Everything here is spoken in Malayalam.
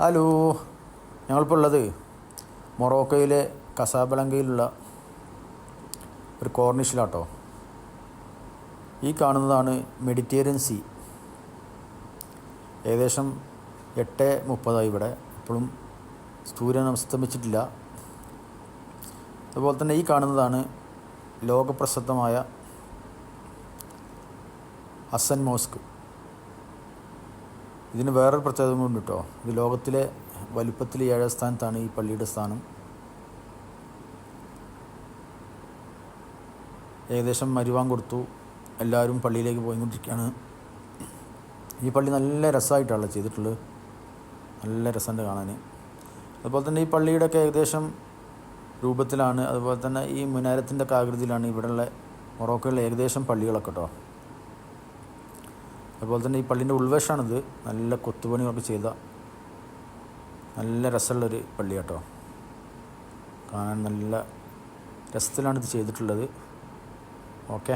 ഹലോ ഞങ്ങളിപ്പോൾ ഉള്ളത് മൊറോക്കോയിലെ കസാബലങ്കയിലുള്ള ഒരു കോർണിഷിലാട്ടോ. ഈ കാണുന്നതാണ് മെഡിറ്റേറിയൻ സീ. ഏകദേശം എട്ട് മുപ്പതായി ഇവിടെ. ഇപ്പോഴും സൂര്യൻ അസ്തമിച്ചിട്ടില്ല. അതുപോലെ തന്നെ ഈ കാണുന്നതാണ് ലോകപ്രസിദ്ധമായ അസൻ മോസ്ക്. ഇതിന് വേറൊരു പ്രത്യേകത കൊണ്ട് കേട്ടോ. ഇത് ലോകത്തിലെ വലിപ്പത്തിൽ ഏഴാം സ്ഥാനത്താണ് ഈ പള്ളിയുടെ സ്ഥാനം. ഏകദേശം മരുവാൻ കൊടുത്തു. എല്ലാവരും പള്ളിയിലേക്ക് പോയിക്കൊണ്ടിരിക്കുകയാണ്. ഈ പള്ളി നല്ല രസമായിട്ടാണ് ചെയ്തിട്ടുള്ളത്. നല്ല രസമുണ്ട് കാണാൻ. അതുപോലെ തന്നെ ഈ പള്ളിയുടെയൊക്കെ ഏകദേശം രൂപത്തിലാണ്. അതുപോലെ തന്നെ ഈ മുനാരത്തിന്റെ ഒക്കെ ആകൃതിയിലാണ് ഇവിടെയുള്ള മൊറോക്കോയിലെ ഏകദേശം പള്ളികളൊക്കെ കേട്ടോ. അതുപോലെ തന്നെ ഈ പള്ളീന്റെ ഉൾവശമാണിത്. നല്ല കൊത്തുപണിയൊക്കെ ചെയ്ത നല്ല രസമുള്ളൊരു പള്ളി കേട്ടോ കാണാൻ നല്ല രസത്തിലാണ് ഇത് ചെയ്തിട്ടുള്ളത്. ഓക്കെ.